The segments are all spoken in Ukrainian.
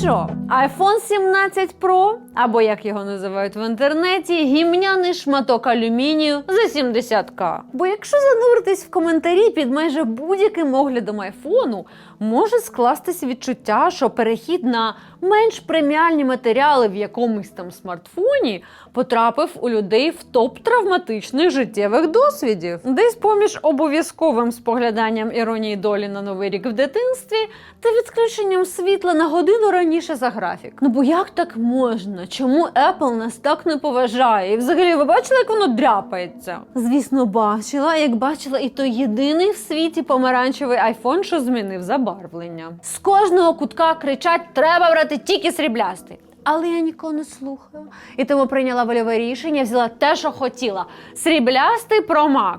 що, iPhone 17 Pro, або як його називають в інтернеті, гімняний шматок алюмінію за 70к. Бо якщо зануритись в коментарі під майже будь-яким оглядом айфону, може скластися відчуття, що перехід на менш преміальні матеріали в якомусь там смартфоні потрапив у людей в топ травматичних життєвих досвідів. Десь поміж обов'язковим спогляданням іронії долі на новий рік в дитинстві та відключенням світла на годину раніше за графік. Ну бо як так можна? Чому Apple нас так не поважає? І взагалі ви бачили, як воно дряпається? Звісно, бачила, як бачила і той єдиний в світі помаранчевий iPhone, що змінив забарвлення. З кожного кутка кричать: треба брати тільки сріблястий. Але я нікого не слухаю. І тому прийняла вольове рішення, взяла те, що хотіла. Сріблястий Pro Max.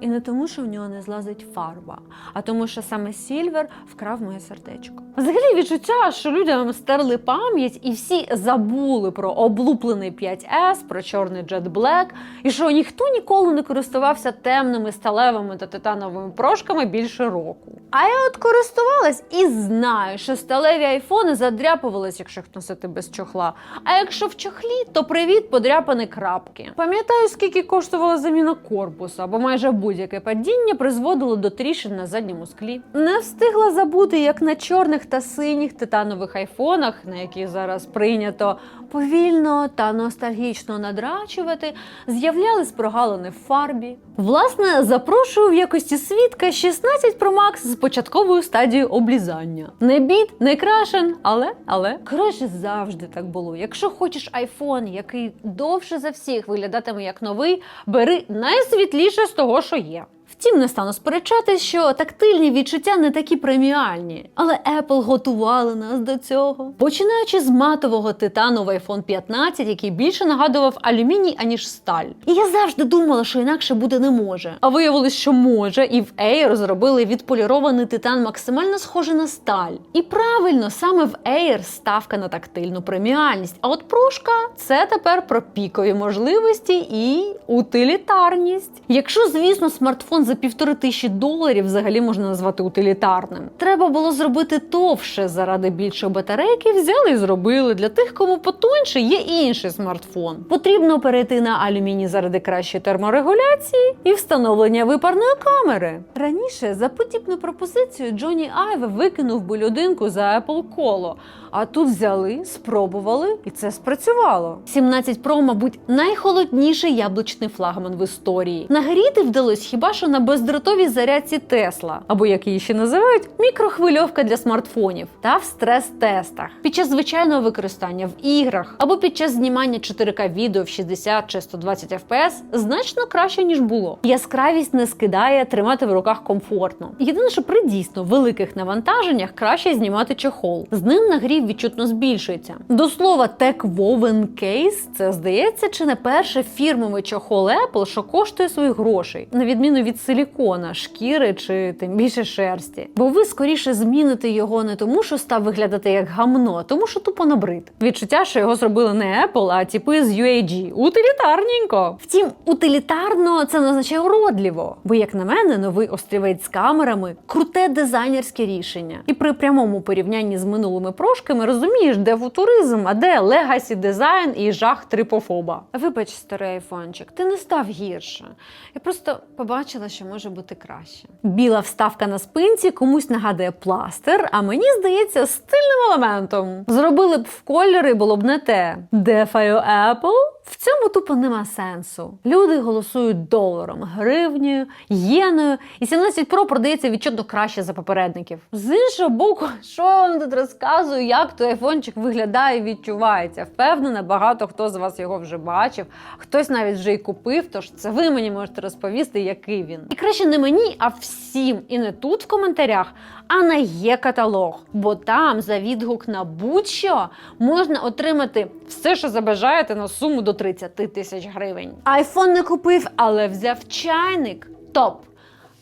І не тому, що в нього не злазить фарба, а тому, що саме Сільвер вкрав моє сердечко. Взагалі відчуття, що людям стерли пам'ять і всі забули про облуплений 5S, про чорний Jet Black, і що ніхто ніколи не користувався темними сталевими та титановими прошками більше року. А я от користувалась і знаю, що сталеві айфони задряпувались, якщо їх носити без чохла. А якщо в чохлі, то привіт подряпані крапки. Пам'ятаю, скільки коштувала заміна корпуса, бо майже будь-яке падіння призводило до тріщин на задньому склі. Не встигла забути, як на чорних та синіх титанових айфонах, на які зараз прийнято повільно та ностальгічно надрачувати, з'являлись прогалини в фарбі. Власне, запрошую в якості свідка 16 Pro Max з початковою стадією облізання. Не бід, не крашен, але але коротше завжди так було. Якщо хочеш айфон, який довше за всіх виглядатиме як новий, бери найсвітліше з того, що є. Втім, не стану сперечатись, що тактильні відчуття не такі преміальні, але Apple готували нас до цього. Починаючи з матового титану в iPhone 15, який більше нагадував алюміній, аніж сталь. І я завжди думала, що інакше буде не може. А виявилось, що може, і в Air зробили відполірований титан максимально схожий на сталь. І правильно, саме в Air ставка на тактильну преміальність. А от прошка це тепер про пікові можливості і утилітарність. Якщо, звісно, смартфон за півтори тисячі доларів взагалі можна назвати утилітарним. Треба було зробити товще заради більшої батарейки. Взяли і зробили. Для тих, кому потоньше, є інший смартфон. Потрібно перейти на алюміній заради кращої терморегуляції і встановлення випарної камери. Раніше за подібну пропозицію Джоні Айве викинув би людинку за Apple Colо. А тут взяли, спробували, і це спрацювало. 17 Pro, мабуть, найхолодніший яблучний флагман в історії. Нагріти вдалось хіба що на бездротовій зарядці Тесла, або як її ще називають, мікрохвильовка для смартфонів, та в стрес-тестах під час звичайного використання в іграх або під час знімання 4К відео в 60 чи 120 FPS значно краще ніж було. Яскравість не скидає, тримати в руках комфортно. Єдине, що при дійсно великих навантаженнях краще знімати чохол. З ним нагрів відчутно збільшується. До слова, Tech Woven Case – це здається, чи не перший фірмовий чохол Apple, що коштує своїх грошей, на відміну від силікона, шкіри чи тим більше шерсті. Бо ви скоріше зміните його не тому, що став виглядати як гамно, а тому що тупо набрид. Відчуття, що його зробили не Apple, а типи з UAG. Утилітарненько. Втім, утилітарно це не означає уродліво. Бо, як на мене, новий острівець з камерами круте дизайнерське рішення. І при прямому порівнянні з минулими прошками розумієш, де футуризм, а де легасі дизайн і жах трипофоба. Вибач, старий айфончик, ти не став гірше. Я просто побачила, що може бути краще. Біла вставка на спинці комусь нагадує пластир, а мені здається стильним елементом. Зробили б в кольори, було б не те. Дефаю Apple? В цьому тупо нема сенсу. Люди голосують доларом, гривнею, єною, і 17 Pro продається відчутно краще за попередників. З іншого боку, що я вам тут розказую, як той айфончик виглядає і відчувається. Впевнена, багато хто з вас його вже бачив, хтось навіть вже й купив. Тож це ви мені можете розповісти, який він. І краще не мені, а всім. І не тут в коментарях, а на є каталог. Бо там за відгук на будь-що можна отримати все, що забажаєте на суму до 30 тисяч гривень. Айфон не купив, але взяв чайник. Топ.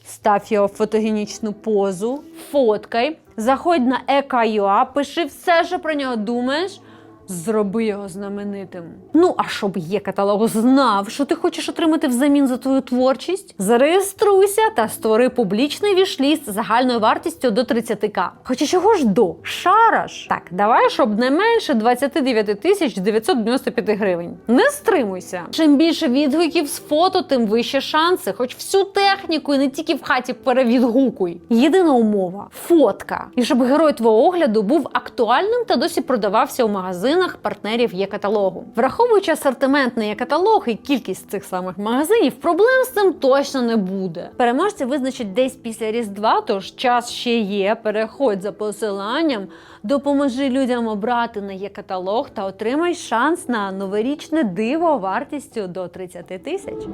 Став його в фотогенічну позу, фоткай, заходь на EKUA, пиши все, що про нього думаєш. Зроби його знаменитим. Ну а щоб є каталог знав, що ти хочеш отримати взамін за твою творчість, зареєструйся та створи публічний вішліст загальною вартістю до 30к. Хоча чого ж до? Шараш. Так, давай, щоб не менше 29 тисяч 995 гривень. Не стримуйся. Чим більше відгуків з фото, тим вище шанси. Хоч всю техніку і не тільки в хаті перевідгукуй. Єдина умова фотка. І щоб герой твого огляду був актуальним та досі продавався у магазинах партнерів є каталогу. Враховуючи асортимент не є каталог і кількість цих самих магазинів, проблем з цим точно не буде. Переможці визначать десь після Різдва, тож час ще є. Переходь за посиланням, допоможи людям обрати на є каталог та отримай шанс на новорічне диво вартістю до 30 тисяч.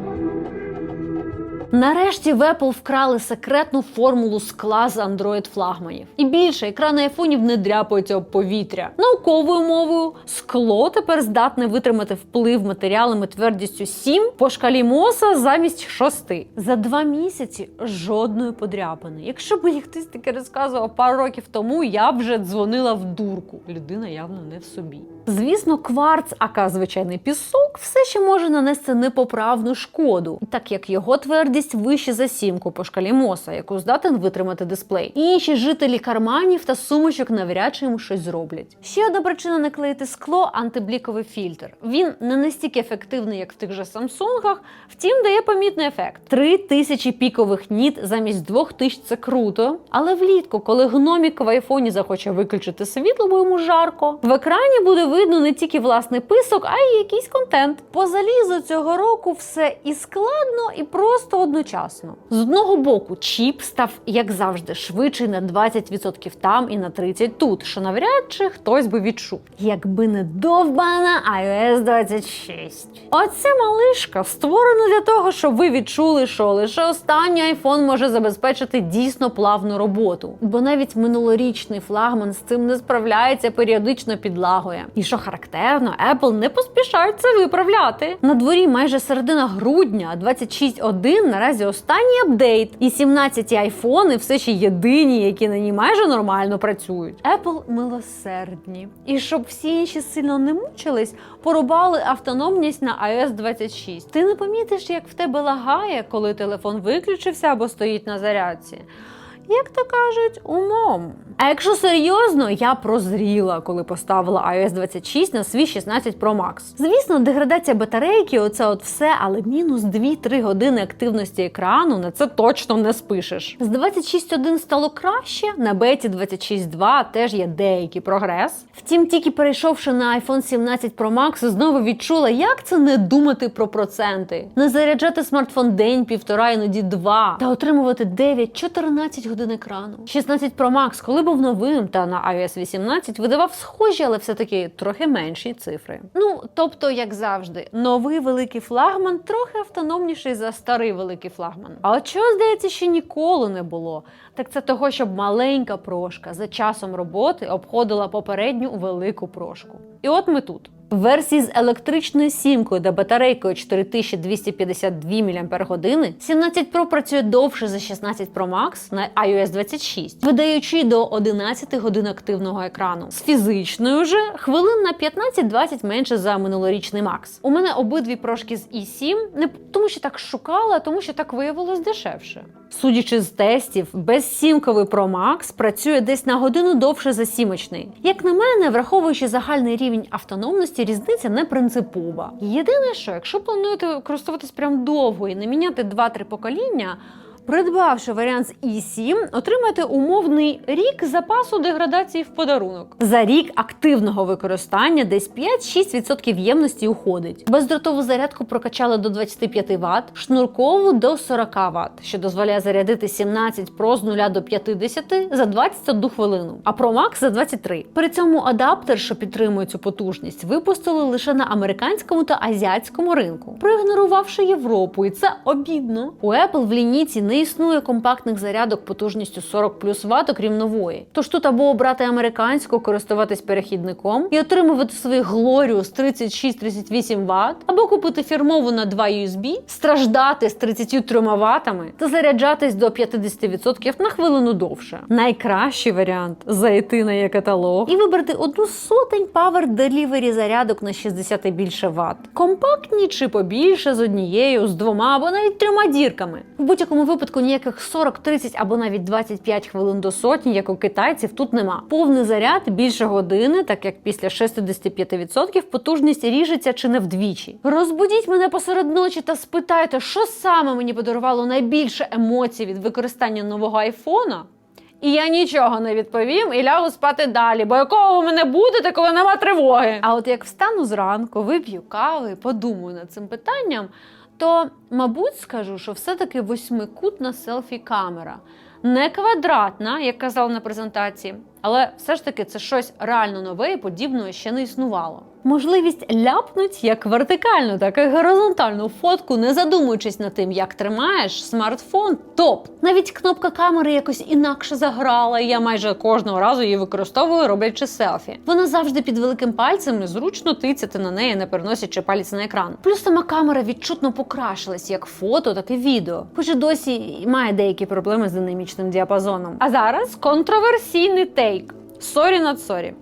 Нарешті в Apple вкрали секретну формулу скла з Android флагманів. І більше екрани айфонів не дряпаються об повітря. Науковою мовою скло тепер здатне витримати вплив матеріалами твердістю 7 по шкалі Моса замість 6. За два місяці жодної подряпини. Якщо б мені хтось таке розказував пару років тому, я б вже дзвонила в дурку. Людина явно не в собі. Звісно, кварц, ака звичайний пісок, все ще може нанести непоправну шкоду, так як його твердість вище за сімку по шкалі Моса, яку здатен витримати дисплей. Інші жителі карманів та сумочок навряд чи йому щось зроблять. Ще одна причина не клеїти скло антибліковий фільтр. Він не настільки ефективний, як в тих же Самсунгах, втім дає помітний ефект. Три тисячі пікових ніт замість двох тисяч це круто. Але влітку, коли гномік в айфоні захоче виключити світло, бо йому жарко, в екрані буде видно не тільки власний писок, а й якийсь контент. По залізу цього року все і складно, і просто одночасно. З одного боку, чіп став, як завжди, швидший на 20% там і на 30% тут, що навряд чи хтось би відчув. Якби не довбана iOS 26. Оця малишка створена для того, щоб ви відчули, що лише останній iPhone може забезпечити дійсно плавну роботу. Бо навіть минулорічний флагман з цим не справляється, періодично підлагує. І що характерно, Apple не поспішають це виправляти. На дворі майже середина грудня, а 26.1 наразі останній апдейт. І 17 айфони все ще єдині, які на ній майже нормально працюють. Apple милосердні. І щоб всі інші сильно не мучились, порубали автономність на iOS 26. Ти не помітиш, як в тебе лагає, коли телефон виключився або стоїть на зарядці. Як то кажуть, умом. А якщо серйозно, я прозріла, коли поставила iOS 26 на свій 16 Pro Max. Звісно, деградація батарейки, оце от все, але мінус 2-3 години активності екрану на це точно не спишеш. З 26.1 стало краще, на беті 26.2 теж є деякий прогрес. Втім, тільки перейшовши на iPhone 17 Pro Max, знову відчула, як це не думати про проценти. Не заряджати смартфон день, півтора, іноді два, та отримувати 9-14 годин екрану. 16 Pro Max, коли був новим та на iOS 18, видавав схожі, але все-таки трохи менші цифри. Ну, тобто, як завжди, новий великий флагман трохи автономніший за старий великий флагман. А от чого, здається, ще ніколи не було. Так це того, щоб маленька прошка за часом роботи обходила попередню велику прошку. І от ми тут. В версії з електричною сімкою та батарейкою 4252 мАч 17 Pro працює довше за 16 Pro Max на iOS 26, видаючи до 11 годин активного екрану. З фізичною же хвилин на 15-20 менше за минулорічний Max. У мене обидві прошки з i7, не тому, що так шукала, а тому, що так виявилось дешевше. Судячи з тестів, безсімковий Pro Max працює десь на годину довше за сімочний. Як на мене, враховуючи загальний рівень автономності, різниця не принципова. Єдине, що якщо плануєте користуватись прям довго і не міняти 2-3 покоління. Придбавши варіант з i7, отримаєте умовний рік запасу деградації в подарунок. За рік активного використання десь 5-6% ємності уходить. Бездротову зарядку прокачали до 25 Вт, шнуркову до 40 Вт, що дозволяє зарядити 17 Pro з 0 до 50 за 21 хвилину, а Pro Max за 23. При цьому адаптер, що підтримує цю потужність, випустили лише на американському та азіатському ринку, проігнорувавши Європу, і це обідно. У Apple в лінійці не існує компактних зарядок потужністю 40 плюс Вт, окрім нової. Тож тут або обрати американську, користуватись перехідником і отримувати свій Glorious 36-38 Вт, або купити фірмову на 2 USB, страждати з 33 ватами та заряджатись до 50% на хвилину довше. Найкращий варіант зайти на є-каталог і вибрати одну сотень Power Delivery зарядок на 60 і більше Вт. Компактні чи побільше з однією, з двома або навіть трьома дірками. В будь-якому випадку ніяких 40, 30 або навіть 25 хвилин до сотні, як у китайців, тут нема. Повний заряд більше години, так як після 65% потужність ріжеться чи не вдвічі. Розбудіть мене посеред ночі та спитайте, що саме мені подарувало найбільше емоцій від використання нового айфона. І я нічого не відповім і лягу спати далі, бо якого ви мене будете, коли нема тривоги. А от як встану зранку, вип'ю кави, подумаю над цим питанням, то, мабуть, скажу, що все-таки восьмикутна селфі-камера. Не квадратна, як казали на презентації, але все ж таки це щось реально нове і подібного ще не існувало. Можливість ляпнуть як вертикальну, так і горизонтальну фотку, не задумуючись над тим, як тримаєш смартфон. Топ! Навіть кнопка камери якось інакше заграла, і я майже кожного разу її використовую, роблячи селфі. Вона завжди під великим пальцем, і зручно тицяти на неї, не переносячи палець на екран. Плюс сама камера відчутно покращилась як фото, так і відео. Хоч і досі має деякі проблеми з динамічним діапазоном. А зараз контроверсійний тейк. Сорі над сорі.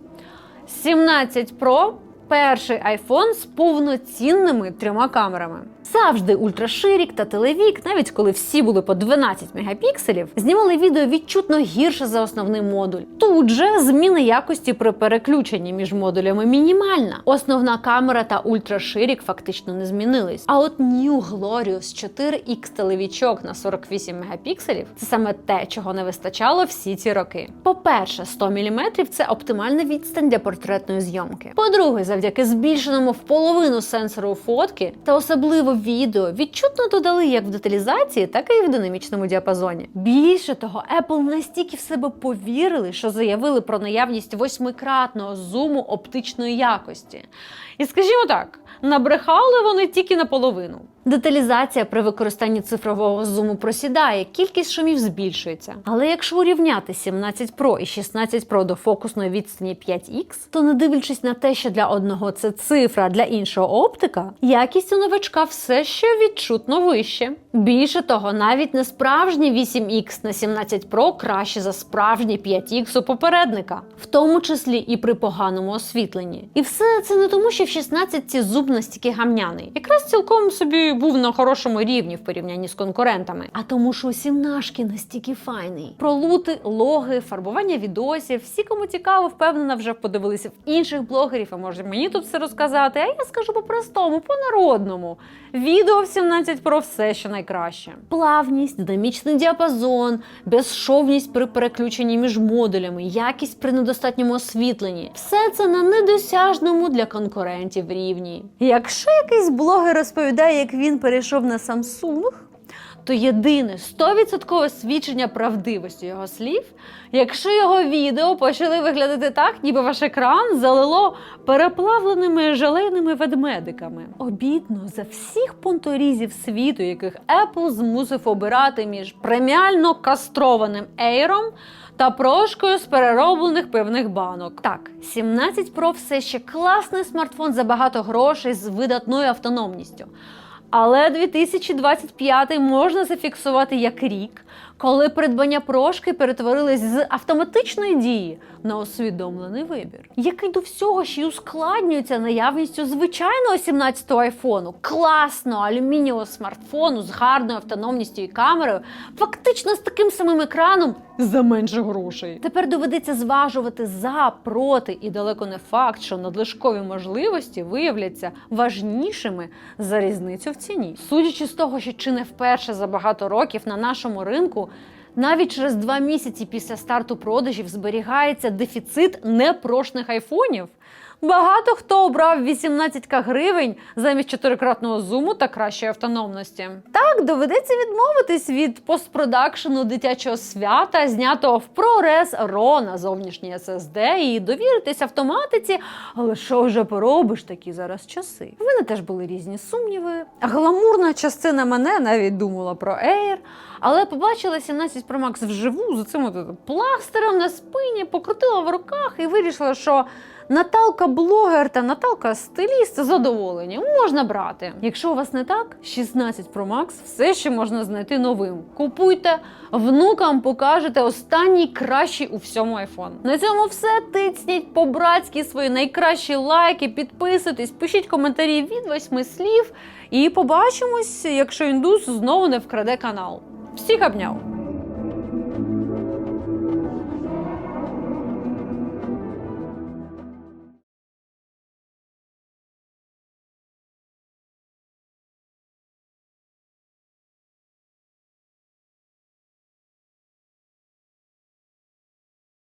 17 Pro перший iPhone з повноцінними трьома камерами. Завжди ультраширік та телевік, навіть коли всі були по 12 мегапікселів, знімали відео відчутно гірше за основний модуль. Тут же зміна якості при переключенні між модулями мінімальна. Основна камера та ультраширік фактично не змінились. А от New Glorious 4X телевічок на 48 мегапікселів це саме те, чого не вистачало всі ці роки. По-перше, 100 мм – це оптимальна відстань для портретної зйомки. По-друге, завдяки збільшеному в половину сенсору фотки та особливо відео відчутно додали як в деталізації, так і в динамічному діапазоні. Більше того, Apple настільки в себе повірили, що заявили про наявність восьмикратного зуму оптичної якості. І скажімо так, набрехали вони тільки наполовину. Деталізація при використанні цифрового зуму просідає, кількість шумів збільшується. Але якщо урівняти 17 Pro і 16 Pro до фокусної відстані 5X, то не дивлячись на те, що для одного це цифра, для іншого оптика, якість у новачка все ще відчутно вище. Більше того, навіть не справжній 8X на 17 Pro краще за справжній 5X у попередника, в тому числі і при поганому освітленні. І все це не тому, що в 16 ці зуб настільки гамняний. Якраз цілком собі був на хорошому рівні в порівнянні з конкурентами. А тому, що сімнашки настільки файний. Про лути, логи, фарбування відосів. Всі, кому цікаво, впевнена, вже подивилися в інших блогерів, а може мені тут все розказати. А я скажу по-простому, по-народному. Відео в 17 Pro все ще найкраще. Плавність, динамічний діапазон, безшовність при переключенні між модулями, якість при недостатньому освітленні. Все це на недосяжному для конкурентів рівні. Якщо якийсь блогер розповідає, як він перейшов на Samsung, то єдине 100% свідчення правдивості його слів, якщо його відео почали виглядати так, ніби ваш екран залило переплавленими желейними ведмедиками. Обідно за всіх понторізів світу, яких Apple змусив обирати між преміально кастрованим Air та прошкою з перероблених пивних банок. Так, 17 Pro все ще класний смартфон за багато грошей з видатною автономністю. Але 2025 можна зафіксувати як рік, коли придбання прошки перетворились з автоматичної дії на усвідомлений вибір, який до всього ще й ускладнюється наявністю звичайного 17-го айфону, класного алюмінієвого смартфону з гарною автономністю і камерою, фактично з таким самим екраном за менше грошей. Тепер доведеться зважувати за, проти, і далеко не факт, що надлишкові можливості виявляться важнішими за різницю в ціні. Судячи з того, що чи не вперше за багато років на нашому ринку. Навіть через два місяці після старту продажів зберігається дефіцит непрошних айфонів. Багато хто обрав 18к гривень замість чотирикратного зуму та кращої автономності. Так, доведеться відмовитись від постпродакшену дитячого свята, знятого в ProRes RAW на зовнішній SSD, і довіритись автоматиці. Але що вже поробиш такі зараз часи? В мене теж були різні сумніви. Гламурна частина мене навіть думала про Air, але побачила 17 Pro Max вживу з цим пластиром на спині, покрутила в руках і вирішила, що Наталка блогер та Наталка стиліст задоволені. Можна брати. Якщо у вас не так, 16 Pro Max все ще можна знайти новим. Купуйте, внукам покажете останній кращий у всьому iPhone. На цьому все. Тицніть по-братськи свої найкращі лайки, підписуйтесь, пишіть коментарі від восьми слів. І побачимось, якщо індус знову не вкраде канал. Всіх обняв!